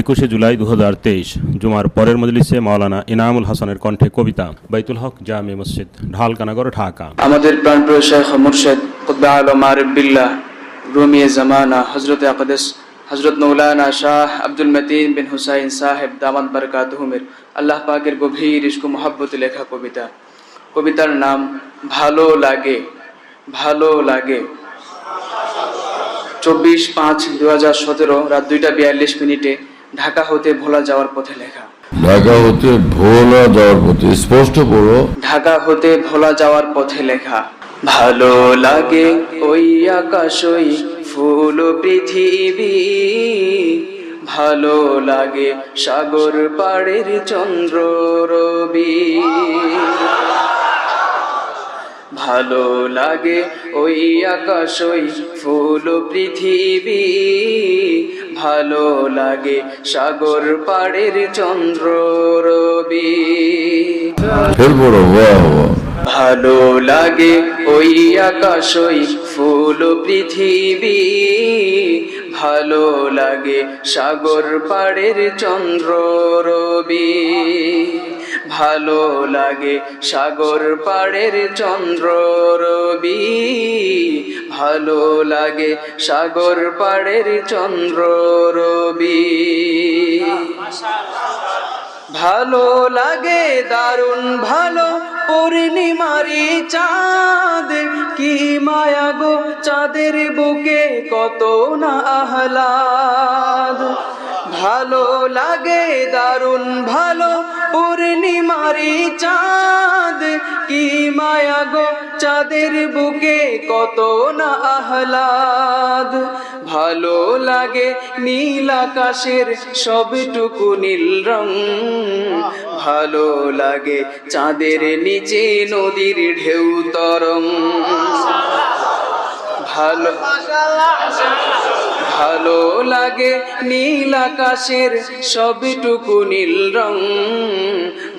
একুশে জুলাই দু হাজার তেইশ, জুমার পরের মজলিসে মাওলানা ইনামুল হাসানের কণ্ঠে কবিতা, বাইতুল হক জামে মসজিদ ঢালকানাগর ঢাকা। আমাদের প্রাণপ্রিয় শেখ মুর্শেদ কুতবা আলম আরিফবিল্লাহ রুমিয়ে জামানা হজরত আকদেস হজরত মৌলানা শাহ আব্দুল মতিন বিন হুসাইন সাহেব দামাদ দামাত বারকাতহুমের আল্লাহ পাকের গভীর ইস্কু মহাব্বতে লেখা কবিতা। কবিতার নাম, ভালো লাগে ভালো লাগে। চব্বিশ পাঁচ দু হাজার সতেরো, রাত দুইটা বিয়াল্লিশ মিনিটে ঢাকা হতে ভোলা যাওয়ার পথে লেখা। ঢাকা হতে ভোলা যাওয়ার পথে স্পষ্ট পড়ো ঢাকা হতে ভোলা যাওয়ার পথে লেখা ভালো লাগে ওই আকাশ ওই ফুল পৃথিবী। ভালো লাগে সাগর পাড়ের চন্দ্র রবি। ভালো লাগে ওই আকাশ ওই ফুল পৃথিবী। ভালো লাগে সাগর পাড়ের চন্দ্র রবি। ভালো লাগে ওই আকাশ ওই ফুল পৃথিবী। ভালো লাগে সাগর পাড়ের চন্দ্র রবি। ভালো লাগে। সাগর পাড়ের চন্দ্র রবি, ভালো লাগে। সাগর পাড়ের চন্দ্র রবি। ভালো লাগে, দারুণ ভালো, পূর্ণিমারি চাঁদ। কি মায়া গো, চাঁদের বুকে কত না আহ্লাদ। ভালো লাগে, দারুণ ভালো। পূর্ণিমারি চাঁদ, কি মায়া গো, চাঁদের বুকে কত না আহ্লাদ। ভালো লাগে নীল আকাশের সবটুকু নীল রং। ভালো লাগে চাঁদের নিচে নদীর ঢেউ তরং। ভালো ভালো লাগে নীল আকাশের সবটুকু নীল রং।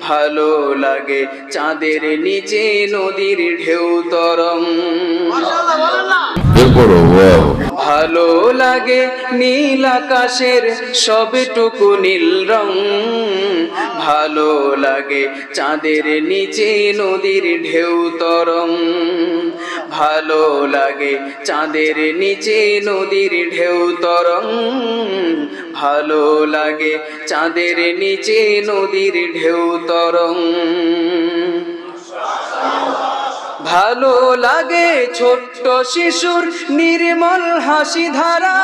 ভালো লাগে চাঁদের নিচে নদীর ঢেউ তরং। ভালো লাগে নীল আকাশের সবটুকু নীল রং। ভালো লাগে চাঁদের নিচে নদীর ঢেউ তরং। ভালো লাগে চাঁদের নিচে নদীর ঢেউ তরং। ভালো লাগে চাঁদের নিচে নদীর ঢেউ তরং। ভালো লাগে ছোট্ট শিশুর নির্মল হাসি ধারা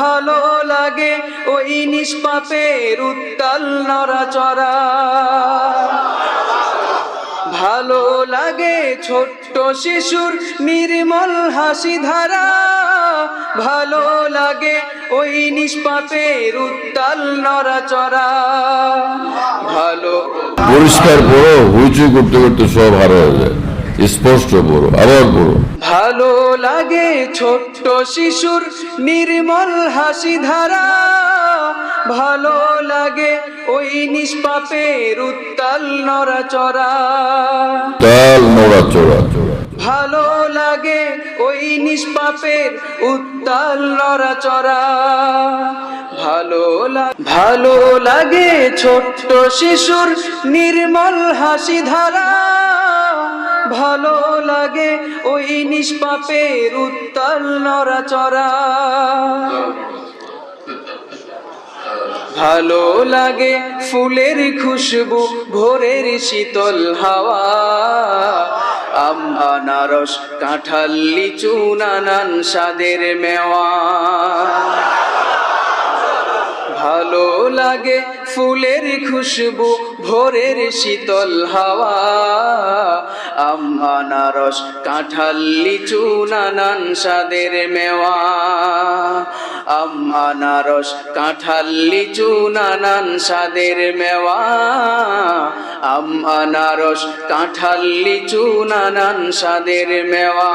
ভালো লাগে ওই নিষ্পাপের উত্তাল নড়াচড়া। ভালো লাগে ছোট্ট শিশুর নির্মল হাসি ধারা ভালো লাগে ওই নিষ্পাপের উত্তাল নড়াচড়া। ভালো পরিষ্কার পড়ো হুইচুই করতে করতে সব হারা যায়। স্পষ্ট পড়ো আবার পড়ো ভালো লাগে ছোট্ট শিশুর নির্মল হাসি ধারা। ভালো লাগে ওই নিষ্পাপের উত্তাল নড়াচড়া। তাল নড়া চড়া ভালো লাগে ওই নিষ্পাপের উত্তাল নড়াচড়া। ভালো ভালো লাগে ছোট্ট শিশুর নির্মল হাসি ধারা। ভালো লাগে, ওই নিষ্পাপের উত্তাল নড়াচড়া। ভালো লাগে ফুলের খুশবু, ভোরের শীতল হাওয়া। আম, আনারস, কাঁঠাল, লিচু, নানান স্বাদের মেওয়া। ভালো লাগে ফুলের খুশবু ভোরের শীতল হাওয়া, আম, আনারস, কাঁঠাল, লিচু, নানান স্বাদের মেওয়া। আম, আনারস, কাঁঠাল, লিচু, নানান স্বাদের মেওয়া। আম, আনারস, কাঁঠাল, লিচু, নানান স্বাদের মেওয়া।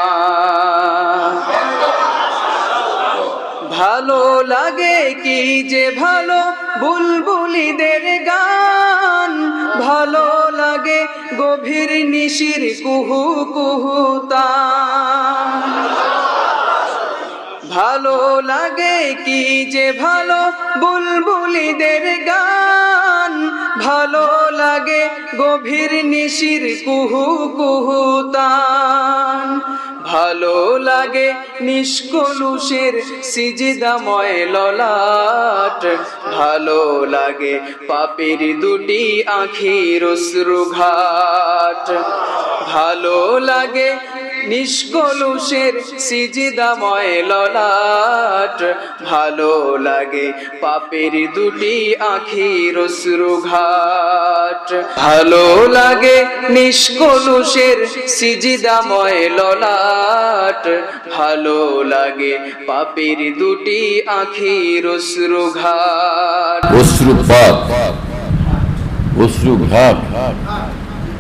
ভালো লাগে কি যে ভালো, বুলবুলিদের গান। ভালো লাগে গভীর নিশির কুহু কুহু তান ভালো লাগে কি যে ভালো বুলবুলিদের গান। ভালো লাগে গভীর নিশির কুহু কুহু তান ভালো লাগে নিষ্কলুষের সিজিদাময় ললাট। ভালো লাগে পাপের দুটি আখির অশ্রুঘাট। ভালো লাগে নিষ্কলুষের সিজিদাময় ললাট। ভালো লাগে পাপের দুটি আখির অশ্রুঘাট। ভালো লাগে নিষ্কলুষের সিজিদাময় ললাট। ভালো লাগে পাপের দুটি আখির অশ্রুঘাট। অশ্রুপাত অশ্রুঘাত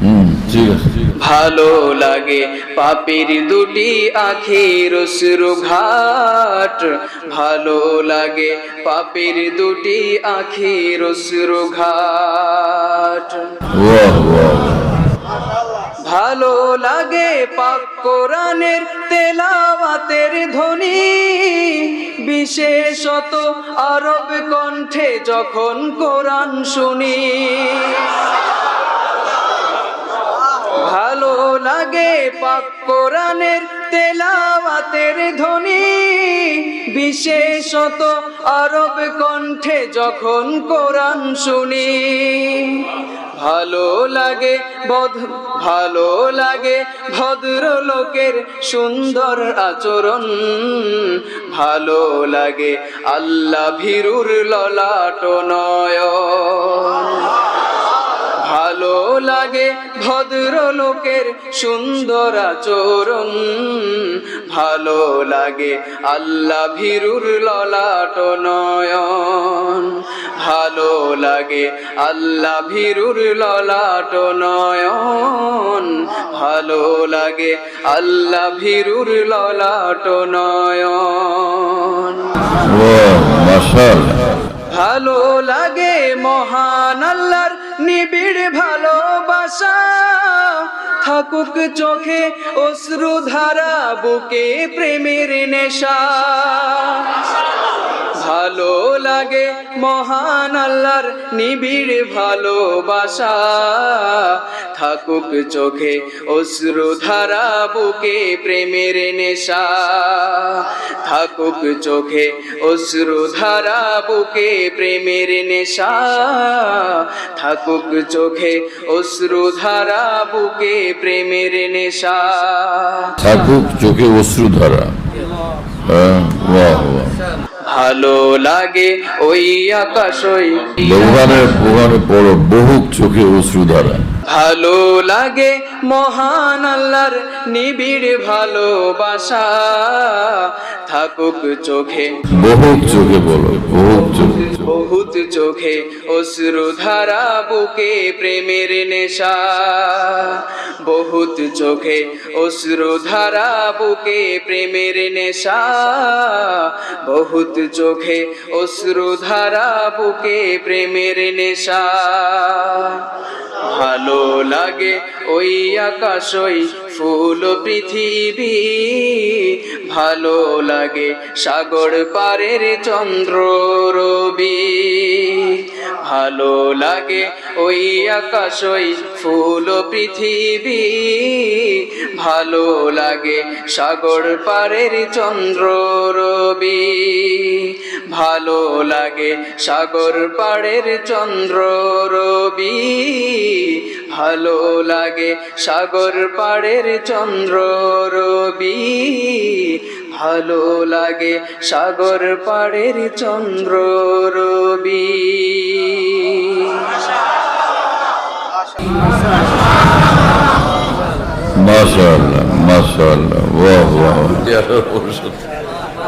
হুম, ঠিক আছে। ভালো লাগে। পাপের দুটি আখির অশ্রুঘাট ভালো লাগে। পাপের দুটি আখির অশ্রুঘাট বাহ বাহ ভালো লাগে পাক কোরআনের তেলাওয়াতের ধ্বনি। বিশেষত আরব কণ্ঠে যখন কোরআন শুনি। ভালো লাগে পাক কোরআনের তেলাওয়াতের ধ্বনি। বিশেষত আরব কণ্ঠে যখন কোরআন শুনি। ভালো লাগে বধ ভালো লাগে ভদ্র লোকের সুন্দর আচরণ। ভালো লাগে আল্লাহ ভীরুর ললাট ভালো লাগে ভদ্র লোকের সুন্দর আচরণ। ভালো লাগে আল্লাহ ভীরুর ললাট নয়ন। ভালো লাগে আল্লাহ ভীরুর ললাট নয়ন। ভালো লাগে আল্লাহ ভীরুর ললাট নয়ন। ভালো লাগে মহান আল্লাহর নিবিড় ভালোবাসা থাকুক চোখে অশ্রু ধারা বুকে প্রেমের নেশা। ভালো লাগে মহান আল্লাহর নিবিড় ভালোবাসা। থাকুক চোখে অশ্রু ধারা বুকে প্রেমের নেশা। থাকুক চোখে অশ্রু ধারা বুকে প্রেমের নেশা। থাকুক চোখে অশ্রু ধারা বুকে প্রেমের নেশা। থাকুক চোখে অশ্রুধারা হ্যাঁ, বাহ বাহ ভালো লাগে ওই আকাশ ওই ভগবানের ভগবানের পড়ো বহু চোখে অশ্রুধারা ভালো লাগে মহান আল্লাহর নিবিড় ভালোবাসা। থাকুক চোখে। বহু চোখে বলো বহু চোখে। বহুত চোখে অশ্রু ধারা বুকে প্রেমের নেশা। বহুত চোখে অশ্রু ধারা বুকে প্রেমের নেশা। বহুত চোখে অশ্রু ধারা বুকে প্রেমের নেশা। লাগে ওই আকাশ ওই ফুল পৃথিবী। ভালো লাগে সাগর পারের চন্দ্র রবি। ভালো লাগে ওই আকাশ, ওই ফুল পৃথিবী। ভালো লাগে সাগর পারের চন্দ্র রবি। ভালো লাগে সাগর পাড়ের চন্দ্র রবি। ভালো লাগে সাগর পাড়ের চন্দ্র রবি। ভালো লাগে সাগর পাড়ের চন্দ্র রবি। মাশাআল্লাহ মাশাআল্লাহ বাহ বাহ